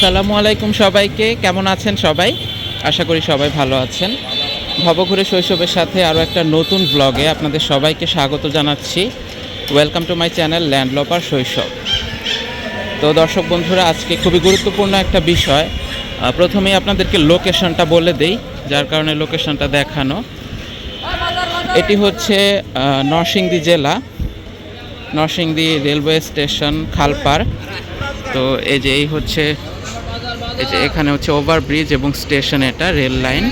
আসসালামু আলাইকুম সবাইকে। কেমন আছেন সবাই? আশা করি সবাই ভালো আছেন। ভবঘুরে শৈশবের সাথে আরও একটা নতুন ব্লগে আপনাদের সবাইকে স্বাগত জানাচ্ছি। ওয়েলকাম টু মাই চ্যানেল ল্যান্ডলপার শৈশব তো দর্শক বন্ধুরা, আজকে খুবই গুরুত্বপূর্ণ একটা বিষয়। প্রথমেই আপনাদেরকে লোকেশনটা বলে দেই, যার কারণে লোকেশনটা দেখানো। এটি হচ্ছে নরসিংদী জেলা, নরসিংদী রেলওয়ে স্টেশন, খালপাড়। তো এই যে, এই হচ্ছে এই যে এখানে হচ্ছে ওভারব্রিজ এবং স্টেশন এটা রেল লাইন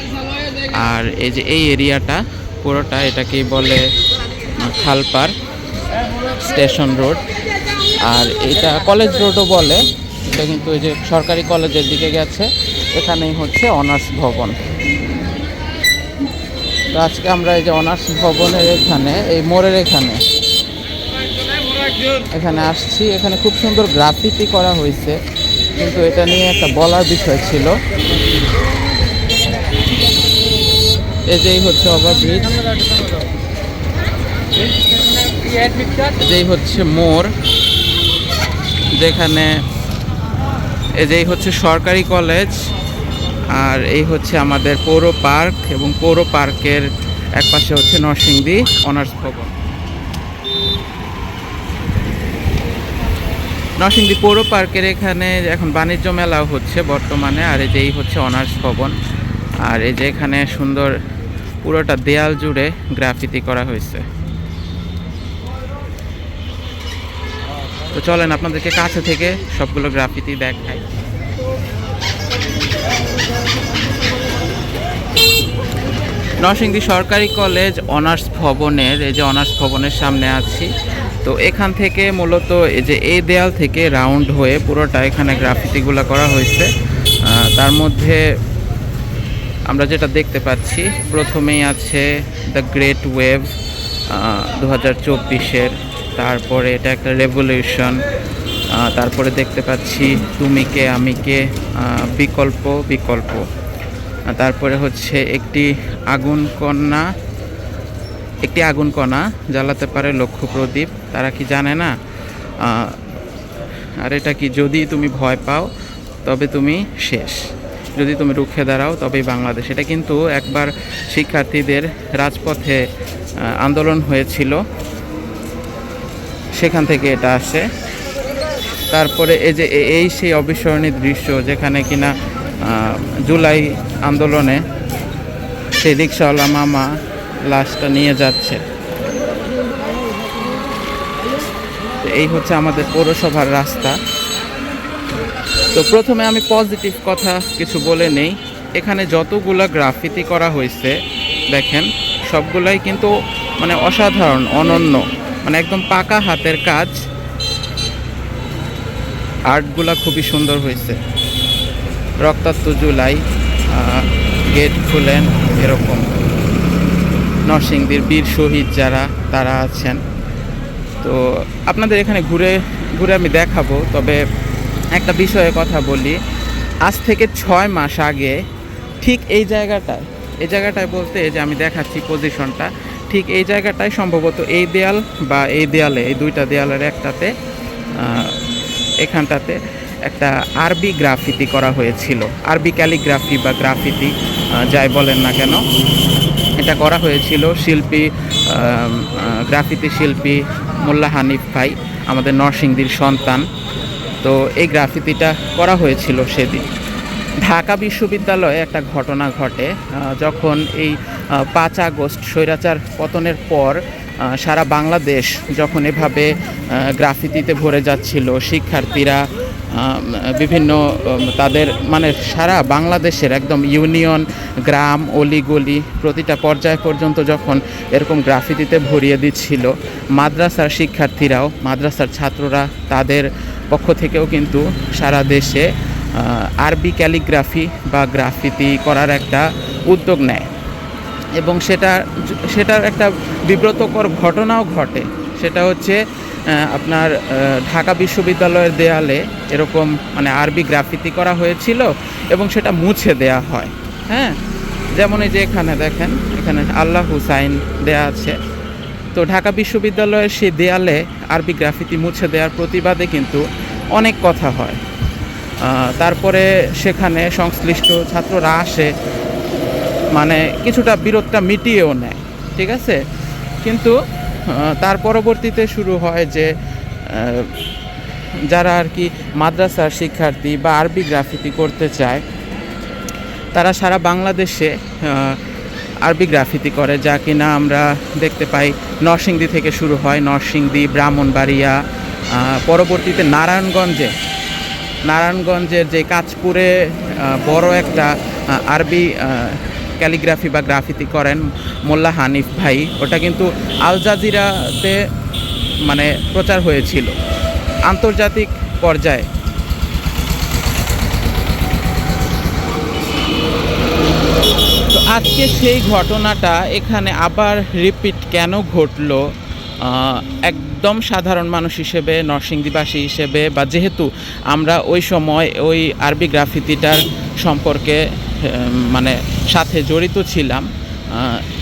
আর এই যে এই এরিয়াটা পুরোটা এটাকেই বলে আহ, খালপাড় স্টেশন রোড আর এটা কলেজ রোডও বলে এটা কিন্তু এই যে সরকারি কলেজের দিকে গেছে। এখানেই হচ্ছে অনার্স ভবন। তো আজকে আমরা এই যে অনার্স ভবনের এখানে এই মোড়ের এখানে এখানে আসছি। এখানে খুব সুন্দর গ্রাফিতি করা হয়েছে। কিন্তু এটা নিয়ে একটা বলার বিষয় ছিল। এই যেই হচ্ছে ওভারব্রিজ যেই হচ্ছে মোড় যেখানে এই যেই হচ্ছে সরকারি কলেজ, আর এই হচ্ছে আমাদের পৌর পার্ক এবং পৌর পার্কের এক পাশে হচ্ছে নরসিংদী অনার্স ভবন। নরসিংদী পৌর পার্কের এখানে এখন বাণিজ্য মেলাও হচ্ছে বর্তমানে, আর এই যে এই হচ্ছে অনার্স ভবন। আর এই যে এখানে সুন্দর পুরোটা দেয়াল জুড়ে গ্রাফিতি করা হয়েছে। তো চলেন আপনাদেরকে কাছে থেকে সবগুলো গ্রাফিতি দেখাই। নরসিংদী সরকারি কলেজ অনার্স ভবনের, এই যে অনার্স ভবনের সামনে আছি। তো এখান থেকে মূলত এই যে এই দেয়াল থেকে রাউন্ড হয়ে পুরোটা এখানে গ্রাফিতিগুলো করা হয়েছে। তার মধ্যে আমরা যেটা দেখতে পাচ্ছি, প্রথমেই আছে দ্য গ্রেট ওয়েভ দু হাজার চব্বিশের। তারপরে এটা একটা রেভলিউশন তারপরে দেখতে পাচ্ছি তুমি কে, আমি কে বিকল্প বিকল্প। তারপরে হচ্ছে একটি আগুন কন্যা একটি আগুন কণা জ্বালাতে পারে লক্ষ্য প্রদীপ। তারা কি জানে না? আর এটা কি যদি তুমি ভয় পাও, তবে তুমি শেষ। যদি তুমি রুখে দাঁড়াও, তবেই বাংলাদেশ। এটা কিন্তু একবার শিক্ষার্থীদের রাজপথে আন্দোলন হয়েছিল। সেখান থেকে এটা আসে। তারপরে এই যে এই সেই অবিস্মরণীয় দৃশ্য, যেখানে কিনা জুলাই আন্দোলনে সেই রিক্সাওয়ালা মামা লাশটা নিয়ে যাচ্ছে তো এই হচ্ছে আমাদের পৌরসভার রাস্তা। তো প্রথমে আমি পজিটিভ কথা কিছু বলে নেই। এখানে যতগুলা গ্রাফিতি করা হয়েছে, দেখেন, সবগুলাই কিন্তু মানে অসাধারণ, অনন্য মানে একদম পাকা হাতের কাজ। আর্টগুলা খুবই সুন্দর হয়েছে। রক্তাক্ত জুলাই গেট খুলেন, এরকম। নরসিংদীর বীর শহীদ যারা, তারা আছেন। তো আপনাদের এখানে ঘুরে ঘুরে আমি দেখাবো, তবে একটা বিষয়ে কথা বলি। আজ থেকে ছয় মাস আগে, ঠিক এই জায়গাটায় এই জায়গাটায় বলতে যে আমি দেখাচ্ছি পজিশনটা ঠিক এই জায়গাটায় সম্ভবত এই দেয়াল বা এই দেয়ালে, এই দুইটা দেয়ালের একটাতে এখানটাতে একটা আরবি গ্রাফিতি করা হয়েছিল। আরবি ক্যালিগ্রাফি বা গ্রাফিতি যাই বলেন না কেন, এটা করা হয়েছিল শিল্পী গ্রাফিতি শিল্পী মোল্লা হানিফ ভাই, আমাদের নরসিংদীর সন্তান। তো এই গ্রাফিতিটা করা হয়েছিল সেদিন। ঢাকা বিশ্ববিদ্যালয়ে একটা ঘটনা ঘটে যখন এই পাঁচ আগস্ট স্বৈরাচার পতনের পর সারা বাংলাদেশ যখন এভাবে গ্রাফিতিতে ভরে যাচ্ছিল, শিক্ষার্থীরা বিভিন্ন তাদের মানে সারা বাংলাদেশের একদম ইউনিয়ন, গ্রাম, অলিগলি, প্রতিটা পর্যায় পর্যন্ত যখন এরকম গ্রাফিতিতে ভরিয়ে দিচ্ছিল, মাদ্রাসার শিক্ষার্থীরাও, মাদ্রাসার ছাত্ররা তাদের পক্ষ থেকেও কিন্তু সারা দেশে আরবি ক্যালিগ্রাফি বা গ্রাফিতি করার একটা উদ্যোগ নেয়। এবং সেটা, সেটার একটা বিব্রতকর ঘটনাও ঘটে। সেটা হচ্ছে আপনার ঢাকা বিশ্ববিদ্যালয়ের দেয়ালে এরকম মানে আরবি গ্রাফিতি করা হয়েছিল এবং সেটা মুছে দেয়া হয়। হ্যাঁ? যেমন এই যে এখানে দেখেন, এখানে আল্লাহ হুসাইন দেয়া আছে। তো ঢাকা বিশ্ববিদ্যালয়ের সেই দেয়ালে আরবি গ্রাফিতি মুছে দেওয়ার প্রতিবাদে কিন্তু অনেক কথা হয়। তারপরে সেখানে সংশ্লিষ্ট ছাত্ররা আসে মানে কিছুটা বিরোধটা মিটিয়েও নেয়। ঠিক আছে? কিন্তু তার পরবর্তীতে শুরু হয় যে যারা আর কি মাদ্রাসার শিক্ষার্থী বা আরবি গ্রাফিতি করতে চায়, তারা সারা বাংলাদেশে আরবি গ্রাফিতি করে, যা কিনা আমরা দেখতে পাই নরসিংদী থেকে শুরু হয় নরসিংদী, ব্রাহ্মণবাড়িয়া পরবর্তীতে নারায়ণগঞ্জে। নারায়ণগঞ্জের যে কাঁচপুরে বড় একটা আরবি ক্যালিগ্রাফি বা গ্রাফিতি করেন মোল্লা হানিফ ভাই, ওটা কিন্তু আল জাজিরাতে মানে প্রচার হয়েছিল আন্তর্জাতিক পর্যায়ে। তো আজকে সেই ঘটনাটা এখানে আবার রিপিট কেন ঘটলো? একদম সাধারণ মানুষ হিসেবে, নরসিংদীবাসী হিসেবে, বা যেহেতু আমরা ওই সময় ওই আরবি গ্রাফিতিটার সম্পর্কে মানে সাথে জড়িত ছিলাম।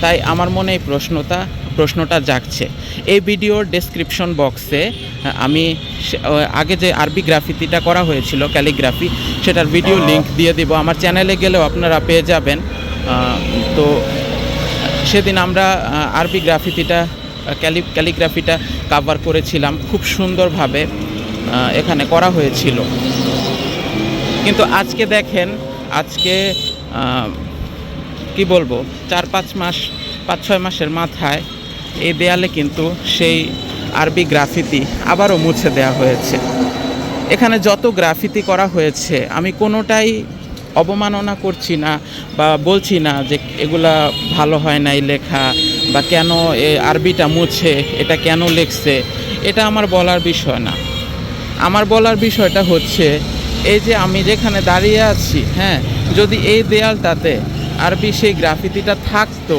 তাই আমার মনে এই প্রশ্নটা প্রশ্নটা জাগছে। এই ভিডিওর ডেসক্রিপশন বক্সে আমি আগে যে আরবি গ্রাফিতিটা করা হয়েছিল ক্যালিগ্রাফি সেটার ভিডিও লিংক দিয়ে দিব। আমার চ্যানেলে গেলেও আপনারা পেয়ে যাবেন। তো সেদিন আমরা আরবি গ্রাফিতিটা, ক্যালি ক্যালিগ্রাফিটা কাভার করেছিলাম। খুব সুন্দরভাবে এখানে করা হয়েছিল। কিন্তু আজকে দেখেন, আজকে কি বলব, চার পাঁচ মাস, পাঁচ ছয় মাসের মাথায় এই দেয়ালে কিন্তু সেই আরবি গ্রাফিতি আবারও মুছে দেওয়া হয়েছে। এখানে যত গ্রাফিতি করা হয়েছে, আমি কোনোটাই অবমাননা করছি না বা বলছি না যে এগুলা ভালো হয় নাই লেখা বা কেন এ আরবিটা মুছে, এটা কেন লিখছে, এটা আমার বলার বিষয় না। আমার বলার বিষয়টা হচ্ছে এই যে আমি যেখানে দাঁড়িয়ে আছি হ্যাঁ যদি এই দেয়ালটাতে আরবি সেই গ্রাফিতিটা থাকতো,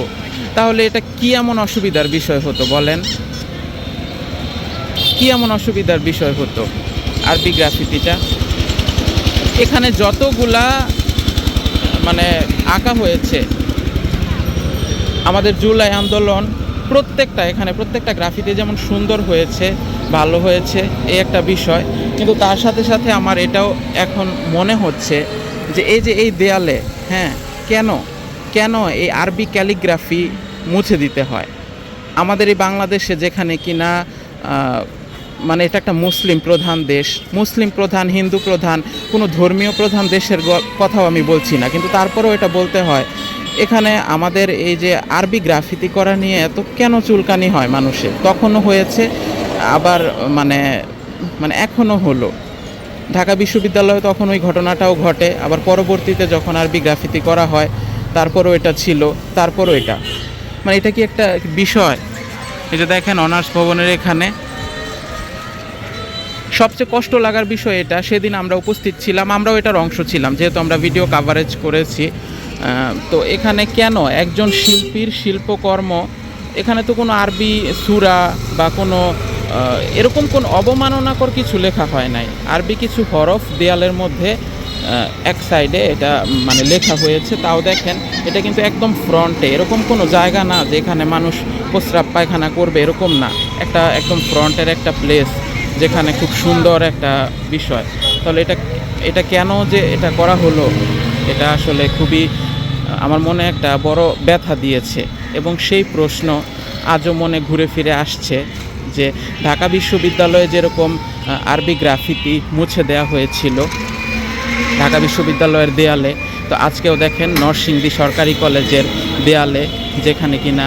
তাহলে এটা কি এমন অসুবিধার বিষয় হতো বলেন? কি এমন অসুবিধার বিষয় হতো আরবি গ্রাফিতিটা? এখানে যতগুলা মানে আঁকা হয়েছে, আমাদের জুলাই আন্দোলন প্রত্যেকটা, এখানে প্রত্যেকটা গ্রাফিতে যেমন সুন্দর হয়েছে ভালো হয়েছে এই একটা বিষয়। কিন্তু তার সাথে সাথে আমার এটাও এখন মনে হচ্ছে যে এই যে এই দেয়ালে হ্যাঁ কেন? কেন এই আরবি ক্যালিগ্রাফি মুছে দিতে হয়? আমাদের এই বাংলাদেশে যেখানে কিনা আহ, মানে এটা একটা মুসলিম প্রধান দেশ মুসলিম প্রধান হিন্দু প্রধান কোনো ধর্মীয় প্রধান দেশের কথাও আমি বলছি না। কিন্তু তারপরেও এটা বলতে হয় এখানে আমাদের এই যে আরবি গ্রাফিতি করা নিয়ে এত কেন চুলকানি হয় মানুষের? তখনও হয়েছে আবার মানে মানে এখনও হলো। ঢাকা বিশ্ববিদ্যালয়ে তখন ওই ঘটনাটাও ঘটে, আবার পরবর্তীতে যখন আরবি গ্রাফিতি করা হয়, তারপরও এটা ছিল, তারপরও এটা। মানে এটা কি একটা বিষয়? যে দেখেন অনার্স ভবনের এখানে। সবচেয়ে কষ্ট লাগার বিষয় এটা, সেদিন আমরা উপস্থিত ছিলাম, আমরাও এটার অংশ ছিলাম, যেহেতু আমরা ভিডিও কাভারেজ করেছি। তো এখানে কেন একজন শিল্পীর শিল্পকর্ম, এখানে তো কোনো আরবি সুরা বা কোনো এরকম কোনো অবমাননাকর কিছু লেখা হয় নাই। আরবি কিছু হরফ দেয়ালের মধ্যে এক সাইডে এটা মানে লেখা হয়েছে, তাও দেখেন, এটা কিন্তু একদম ফ্রন্টে। এরকম কোনো জায়গা না যেখানে মানুষ প্রস্রাব পায়খানা করবে, এরকম না। একটা একদম ফ্রন্টের একটা প্লেস যেখানে খুব সুন্দর একটা বিষয়। তাহলে এটা এটা কেন যে এটা করা হলো, এটা আসলে খুবই, আমার মনে একটা বড় ব্যথা দিয়েছে। এবং সেই প্রশ্ন আজও মনে ঘুরে ফিরে আসছে। যে ঢাকা বিশ্ববিদ্যালয়ে যেরকম আরবি গ্রাফিতি মুছে দেওয়া হয়েছিল ঢাকা বিশ্ববিদ্যালয়ের দেয়ালে। তো আজকেও দেখেন নরসিংদী সরকারি কলেজের দেয়ালে, যেখানে কিনা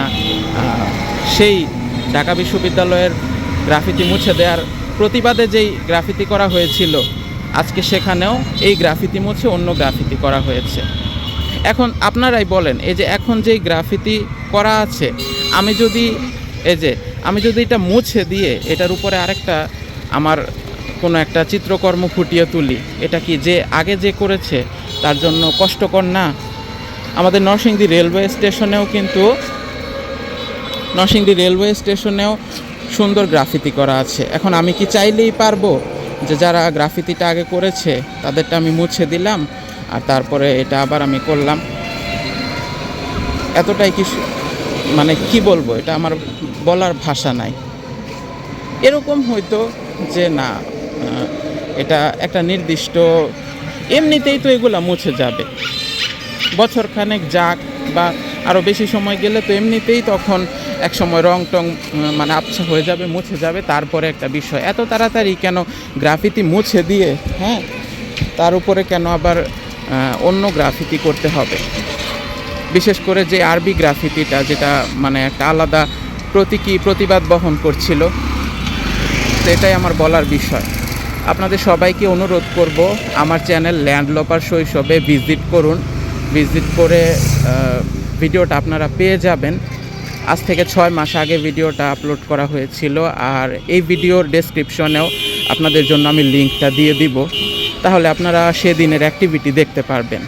সেই ঢাকা বিশ্ববিদ্যালয়ের গ্রাফিতি মুছে দেওয়ার প্রতিবাদে যেই গ্রাফিতি করা হয়েছিল, আজকে সেখানেও এই গ্রাফিতি মুছে অন্য গ্রাফিতি করা হয়েছে। এখন আপনারাই বলেন, এই যে এখন যেই গ্রাফিতি করা আছে, আমি যদি এই যে আমি যদি এটা মুছে দিয়ে এটার উপরে আরেকটা আমার কোনো একটা চিত্রকর্ম ফুটিয়ে তুলি, এটা কি যে আগে যে করেছে তার জন্য কষ্টকর না? আমাদের নরসিংদী রেলওয়ে স্টেশনেও কিন্তু নরসিংদী রেলওয়ে স্টেশনেও সুন্দর গ্রাফিতি করা আছে। এখন আমি কি চাইলেই পারব যে যারা গ্রাফিতিটা আগে করেছে তাদেরটা আমি মুছে দিলাম আর তারপরে এটা আবার আমি করলাম? এতটাই কি মানে কি বলব? এটা আমার বলার ভাষা নাই। এরকম হয়তো যে না এটা একটা নির্দিষ্ট, এমনিতেই তো এগুলা মুছে যাবে। বছর খানেক যাক বা আরও বেশি সময় গেলে তো এমনিতেই তখন এক সময় রং টং মানে আবছা হয়ে যাবে, মুছে যাবে, তারপরে একটা বিষয়। এত তাড়াতাড়ি কেন গ্রাফিতি মুছে দিয়ে হ্যাঁ? তার উপরে কেন আবার অন্য গ্রাফিতি করতে হবে? বিশেষ করে যে আরবি গ্রাফিতিটা, যেটা মানে একটা আলাদা প্রতীকী প্রতিবাদ বহন করছিল? তো এটাই আমার বলার বিষয়। আপনাদের সবাইকে অনুরোধ করব আমার চ্যানেল ল্যান্ডলপার শৈশবে ভিজিট করুন। ভিজিট করে ভিডিওটা আপনারা পেয়ে যাবেন। আজ থেকে ছয় মাস আগে ভিডিওটা আপলোড করা হয়েছিল আর এই ভিডিওর ডেসক্রিপশনেও আপনাদের জন্য আমি লিঙ্কটা দিয়ে দিব। তাহলে আপনারা সেদিনের অ্যাক্টিভিটি দেখতে পারবেন।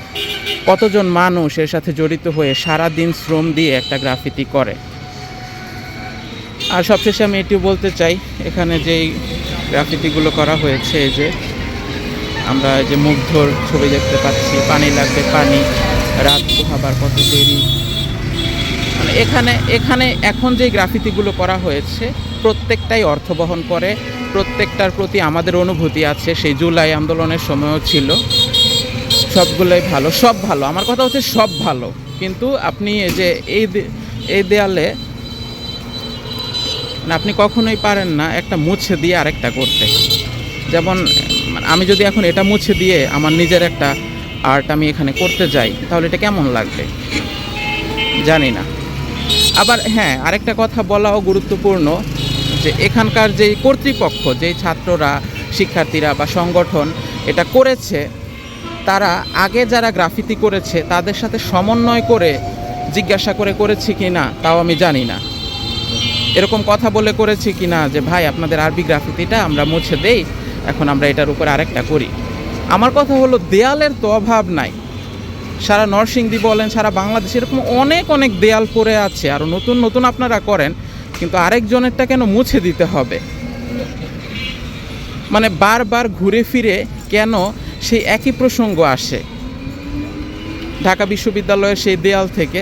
কতজন মানুষ এর সাথে জড়িত হয়ে সারা দিন শ্রম দিয়ে একটা গ্রাফিতি করে? আর সবশেষে আমি এটিও বলতে চাই, এখানে যেই গ্রাফিতিগুলো করা হয়েছে, এই যে আমরা যে মুগ্ধর ছবি দেখতে পাচ্ছি, পানি লাগবে, পানি, রাত পোহাবার কত দেরি। মানে এখানে এখানে এখন যে গ্রাফিতিগুলো করা হয়েছে, প্রত্যেকটাই অর্থ বহন করে, প্রত্যেকটার প্রতি আমাদের অনুভূতি আছে, সেই জুলাই আন্দোলনের সময়ও ছিল। সবগুলোই ভালো, সব ভালো। আমার কথা হচ্ছে সব ভালো। কিন্তু আপনি এই যে, এই এই দেয়ালে আপনি কখনোই পারেন না একটা মুছে দিয়ে আরেকটা করতে। যেমন মানে আমি যদি এখন এটা মুছে দিয়ে আমার নিজের একটা আর্ট আমি এখানে করতে যাই, তাহলে এটা কেমন লাগবে? জানি না। আবার হ্যাঁ আরেকটা কথা বলাও গুরুত্বপূর্ণ যে এখানকার যেই কর্তৃপক্ষ, যেই ছাত্ররা, শিক্ষার্থীরা বা সংগঠন এটা করেছে, তারা আগে যারা গ্রাফিতি করেছে, তাদের সাথে সমন্বয় করে, জিজ্ঞাসা করে করেছি কি না তাও আমি জানি না। এরকম কথা বলে করেছি কি না যে, ভাই, আপনাদের আরবি গ্রাফিতিটা আমরা মুছে দেই, এখন আমরা এটার উপরে আরেকটা করি। আমার কথা হলো, দেয়ালের তো অভাব নাই। সারা নরসিংদী বলেন, সারা বাংলাদেশ এরকম অনেক অনেক দেয়াল পড়ে আছে আরও নতুন নতুন আপনারা করেন, কিন্তু আরেকজনেরটা কেন মুছে দিতে হবে? মানে বারবার ঘুরে ফিরে কেন সেই একই প্রসঙ্গ আসে? ঢাকা বিশ্ববিদ্যালয়ের সেই দেয়াল থেকে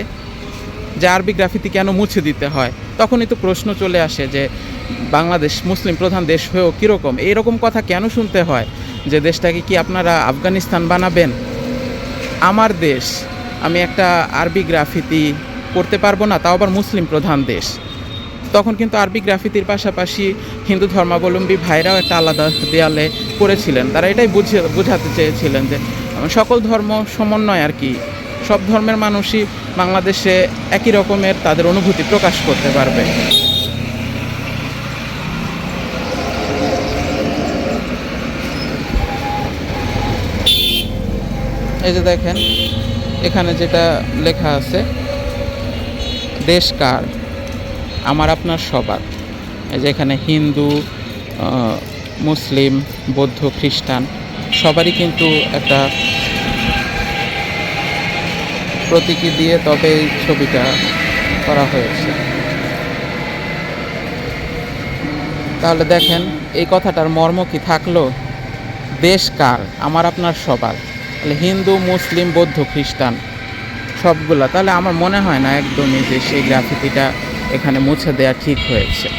যে আরবি গ্রাফিতি কেন মুছে দিতে হয়? তখনই তো প্রশ্ন চলে আসে যে বাংলাদেশ মুসলিম প্রধান দেশ হয়েও কীরকম? এইরকম কথা কেন শুনতে হয় যে দেশটাকে কি আপনারা আফগানিস্তান বানাবেন? আমার দেশ, আমি একটা আরবি গ্রাফিতি করতে পারব না, তাও আবার মুসলিম প্রধান দেশ। তখন কিন্তু আরবি গ্রাফিতির পাশাপাশি হিন্দু ধর্মাবলম্বী ভাইরাও একটা আলাদা দেয়ালে করেছিলেন তারা এটাই বুঝে, বোঝাতে চেয়েছিলেন যে সকল ধর্ম সমন্বয় আর কি। সব ধর্মের মানুষই বাংলাদেশে একই রকমের তাদের অনুভূতি প্রকাশ করতে পারবে। এই যে দেখেন, এখানে যেটা লেখা আছে, দেশ কার? আমার আপনার সবার। এই যে এখানে হিন্দু মুসলিম, বৌদ্ধ, খ্রিস্টান, সবারই কিন্তু একটা প্রতীকী দিয়ে তবে এই ছবিটা করা হয়েছে। তাহলে দেখেন, এই কথাটার মর্ম কি থাকল? দেশ কার? আমার আপনার সবার। তাহলে হিন্দু, মুসলিম, বৌদ্ধ, খ্রিস্টান সবগুলা। তাহলে আমার মনে হয় না একদমই যে সেই গ্রাফিতিটা এখানে মুছে দেওয়া ঠিক হয়েছে।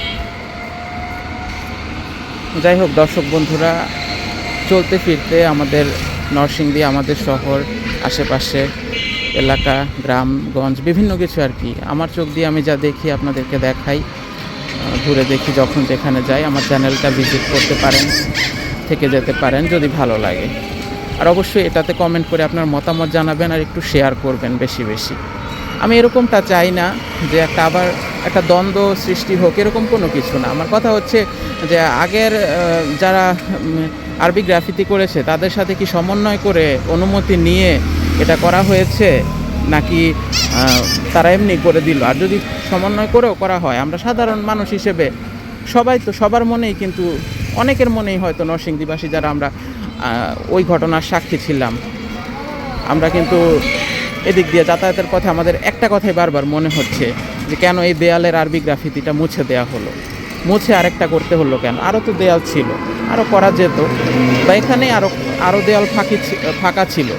যাই হোক, দর্শক বন্ধুরা, চলতে ফিরতে আমাদের নরসিংদী, আমাদের শহর, আশেপাশে এলাকা গ্রামগঞ্জ বিভিন্ন কিছু আর কি। আমার চোখ দিয়ে আমি যা দেখি আপনাদেরকে দেখাই ঘুরে দেখি যখন যেখানে যাই, আমার চ্যানেলটা ভিজিট করতে পারেন, থেকে যেতে পারেন যদি ভালো লাগে। আর অবশ্যই এটাতে কমেন্ট করে আপনার মতামত জানাবেন আর একটু শেয়ার করবেন বেশি বেশি। আমি এরকমটা চাই না যে একটা আবার একটা দ্বন্দ্ব সৃষ্টি হোক, এরকম কোনো কিছু না। আমার কথা হচ্ছে যে আগের যারা আরবি গ্রাফিতি করেছে, তাদের সাথে কি সমন্বয় করে অনুমতি নিয়ে এটা করা হয়েছে নাকি তারা এমনি করে দিল? আর যদি সমন্বয় করেও করা হয়, আমরা সাধারণ মানুষ হিসেবে সবাই তো সবার মনেই কিন্তু, অনেকের মনেই হয়তো নরসিংদীবাসী যারা আমরা ওই ঘটনার সাক্ষী ছিলাম। আমরা কিন্তু এদিক দিয়ে যাতায়াতের পথে আমাদের একটা কথাই বারবার মনে হচ্ছে, যে কেন এই দেয়ালের আরবি গ্রাফিতিটা মুছে দেয়া হলো? মুছে আরেকটা করতে হলো কেন? আরও তো দেয়াল ছিল আরও করা যেত। বা এখানে আরও আরও দেয়াল ফাঁকি ফাঁকা ছিল।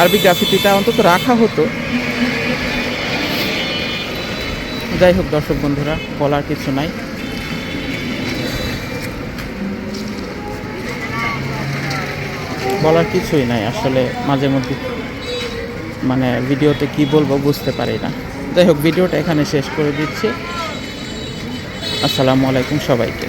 আরবি গ্রাফিতিটা অন্তত রাখা হতো। যাই হোক দর্শক বন্ধুরা, বলার কিছু নাই। বলার কিছুই নাই আসলে মাঝে মধ্যে। মানে ভিডিওতে কি বলব বুঝতে পারি না। যাই হোক, ভিডিওটা এখানে শেষ করে দিচ্ছি। আসসালামু আলাইকুম সবাইকে।